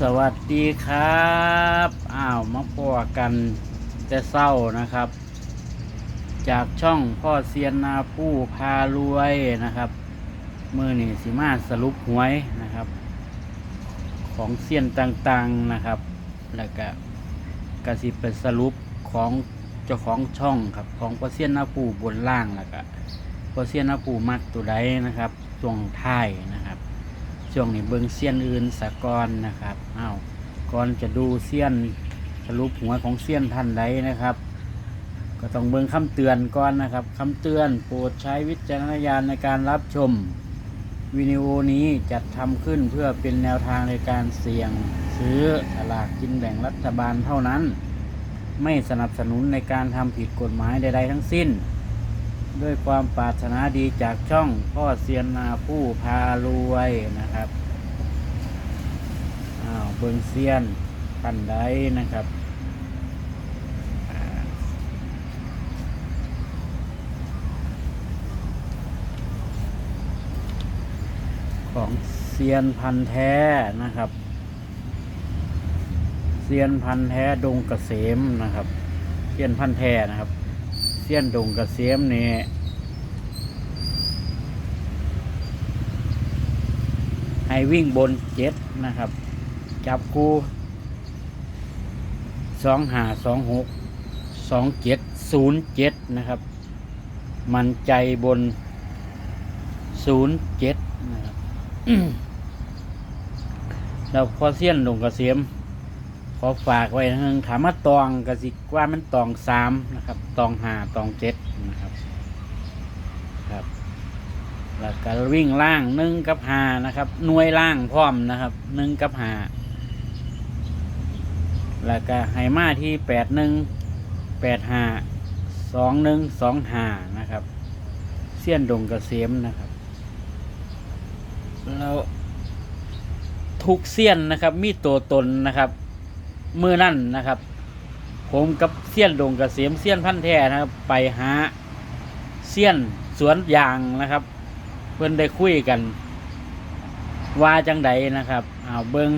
สวัสดีครับอ้าวมาพอกันแต่เศร้านะครับ จากช่องพ่อเซียนนาผู้พารวยนะครับ มือนี่สิมาสรุปหวยนะครับ ของเซียนต่างๆนะครับ แล้วก็กสิเป็นสรุปของเจ้าของช่องครับของพ่อเซียนนาผู้บนล่างแล้วก็พ่อเซียนนาผู้มักตัวใดนะครับช่วงท้ายนะ ช่วงนี้เบิงเซียนอื่นสะกอนนะครับอ้าวก่อนจะดูเซียนสรุปหัวของเซียนท่านใดนะครับ ก็ต้องเบิงคำเตือนก่อนนะครับคำเตือนโปรดใช้วิจารณญาณในการรับชมวิดีโอนี้จัดทำขึ้นเพื่อเป็นแนวทางในการเสี่ยงซื้อสลากกินแบ่งรัฐบาลเท่านั้น ไม่สนับสนุนในการทำผิดกฎหมายใดๆทั้งสิ้น ด้วยความปรารถนาดีจากช่องพ่อเซียนนาผู้พารวยนะครับอ้าวเบิงเซียนท่านใดนะครับของเซียนพันแท้นะครับ เซียนพันแท้ดงเกษมนะครับ เซียนพันแท้นะครับ เสี้ยนดงกระเสียมนี่ให้วิ่งบนเจ็ดนะครับ จับกูสองหาสองหกสองเจ็ดศูนย์เจ็ดนะครับ มันใจบนศูนย์เจ็ดนะครับแล้วพอเสี้ยนดงกระเสียม อฝากไว้นึงถามว่าตองกสิว่ามันตองสามนะครับ ตองหาตองเจ็ดนะครับครับแล้วก็วิ่งล่างหนึ่งกับหานะครับหน่วยล่างพร้อมนะครับหนึ่งกับหาแล้วก็ไฮมาที่แปดหนึ่งแปดหาสองหนึ่งสองหานะครับเสี้ยนดงกระเสียมนะครับแล้วทุกเสี้ยนนะครับ มีตัวตนนะครับ มือนั่นนะครับ ผมกับเซียนดงกเกษมเซียนพันแท้นะครับ ไปหาเซียนสวนยางนะครับ เพื่อนได้คุยกัน ว่าจังใดนะครับเอาเบิง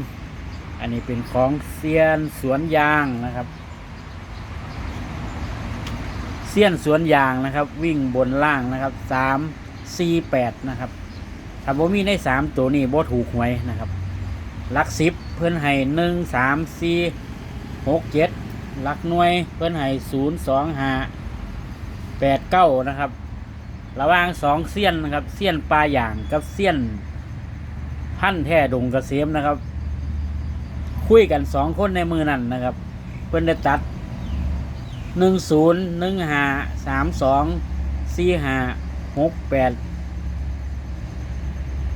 อันนี้เป็นของเซียนสวนยางนะครับเซียนสวนยางนะครับ วิ่งบนล่างนะครับสามสี่แปดนะครับถ้าบ่มีในสามตัวนี้บ่ถูกหวยนะครับ ลักสิบเพื่อนให้หนึ่งสามสี่หกเจ็ดหลักหน่วยเพื่อนให้ศูนย์สองห้าแปดเก้านะครับ ระหว่างสองเสี้ยนนะครับเสี้ยนปลาอย่างกับเสี้ยนพันแท่ดงกระเสียมนะครับ คุยกันสองคนในมือนั่นนะครับ เพื่อนได้ตัดหนึ่งศูนย์หนึ่งห้าสามสองสี่ห้าหกแปด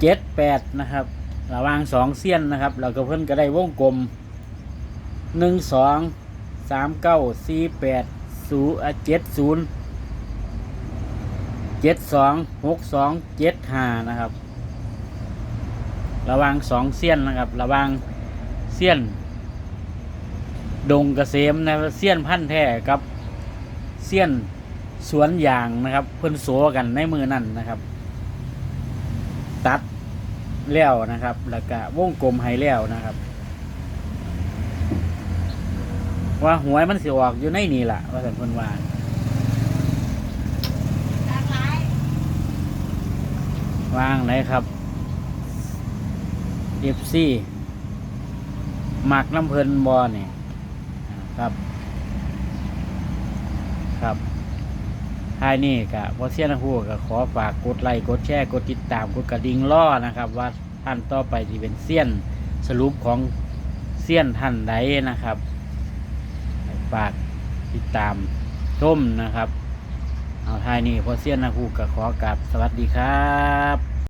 เจ็ดแปดนะครับ ระว่างสองเสี้ยนนะครับเราก็เพิ่นก็ได้วงกลมหนึ่งสองสามเก้าสี่แปดศูนย์เจ็ดศูนย์เจ็ดสองหกสองเจ็ดห้านะครับ ระว่างสองเสี้ยนนะครับ ระว่างเสี้ยน ดงกเกษมนะเสี้ยนพันแท้กับเสี้ยนสวนยางนะครับ เพิ่นโสกันในมือนั่นนะครับ ตัด แล้วนะครับ แล้วก็วงกลมให้แล้วนะครับ ว่าหวยมันสิออกอยู่ในนี่แหละว่าสันเพิ่นว่าว่างไหนครับเอฟซีมักน้ำเพลินบอลนี่ครับ ครับ ท้ายนี่กะพอเสียนหูก็ขอฝากกดไลค์กดแชร์กดติดตามกดกระดิ่งล่อนะครับ ว่าท่านต่อไปที่เป็นเสี้ยนสรุปของเสี้ยนท่านใดนะครับฝากติดตามชมนะครับ เอาท้ายนี้พอเสี้ยนนะฮูก็ขอกราบสวัสดีครับ